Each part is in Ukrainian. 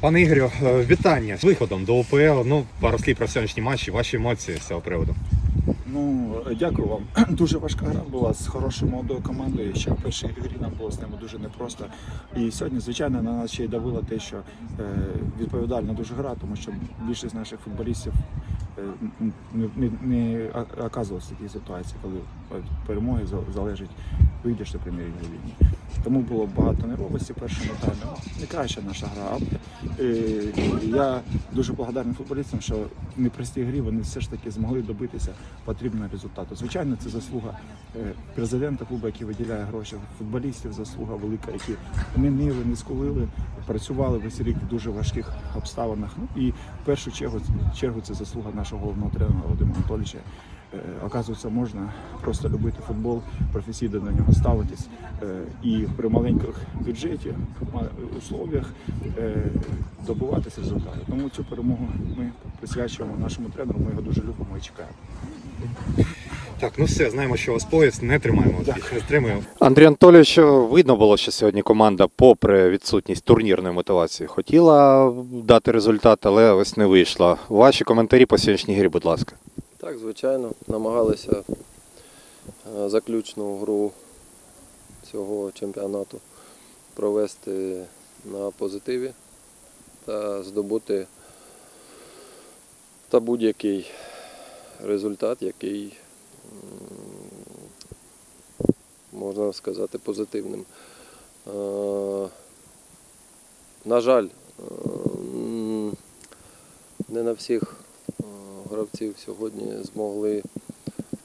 Пане Ігорю, е, вітання з виходом до УПЛ. Ну, пару слів про сьогоднішні матчі, ваші емоції з цього приводу. Ну, дякую вам. Дуже важка гра була з хорошою молодою командою. Ще в першій грі нам було з ними дуже непросто. І сьогодні, звичайно, на нас ще й давило те, що е, відповідальна дуже гра, тому що більшість наших футболістів е, не, не, не оказувалися в такій ситуації, коли від перемоги за- залежить, вийдеш ти прем'єр лінії. Тому було багато нервовості першому таймі. Не краща наша гра. Е, я дуже благодарний футболістам, що в непростій грі вони все ж таки змогли добитися потрібного результату. Звичайно, це заслуга е, президента клубу, який виділяє гроші, футболістів, заслуга велика, які не нили, не скулили, працювали весь рік в дуже важких обставинах. Ну і в першу чергу, чергу це заслуга нашого головного тренера Володимира Анатолійовича. Е, Оказується, можна просто любити футбол, професійно до нього ставитись е, і при маленьких бюджеті, условіях е, добиватися результату. Тому цю перемогу ми присвячуємо нашому тренеру. Ми його дуже любимо і чекаємо. Так, ну все, знаємо, що у вас пояс, не тримаємо. більше Не стримуємо. Андрій Анатолійович, видно було, що сьогодні команда, попри відсутність турнірної мотивації, хотіла дати результат, але ось не вийшла. Ваші коментарі по сьогоднішній грі, будь ласка. Так, звичайно, намагалися е, заключну гру цього чемпіонату провести на позитиві та здобути та будь-який результат, який можна сказати позитивним. Е, На жаль, е, не на всіх гравців сьогодні змогли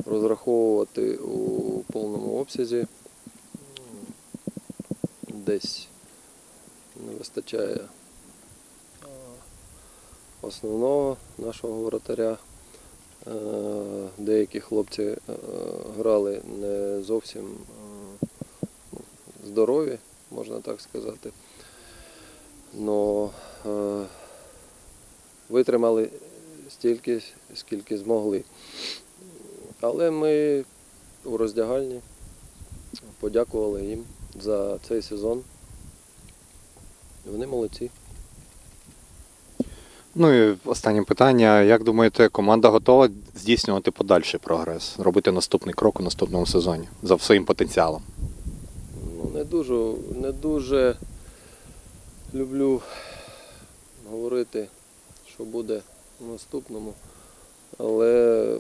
розраховувати у повному обсязі. Десь не вистачає основного нашого воротаря. Е, Деякі хлопці е, грали не зовсім е, здорові, можна так сказати. Но е, витримали стільки, скільки змогли. Але ми у роздягальні подякували їм за цей сезон. Вони молодці. Ну і останнє питання. Як думаєте, команда готова здійснювати подальший прогрес, робити наступний крок у наступному сезоні за своїм потенціалом? Ну, не дуже, не дуже люблю говорити, що буде в наступному. Але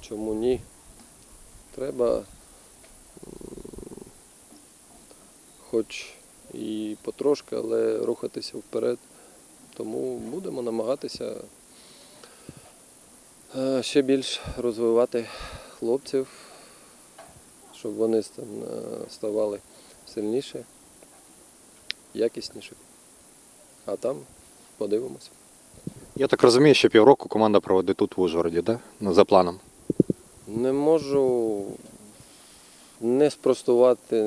чому ні? Треба хоч і потрошки, але рухатися вперед. Тому будемо намагатися е, ще більш розвивати хлопців, щоб вони е, ставали сильніше, якісніше. А там подивимося. Я так розумію, що півроку команда проводить тут в Ужгороді, да? ну, за планом. Не можу не спростувати,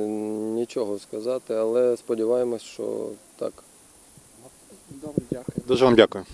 нічого сказати, але сподіваємось, що так. Дуже вам дякую.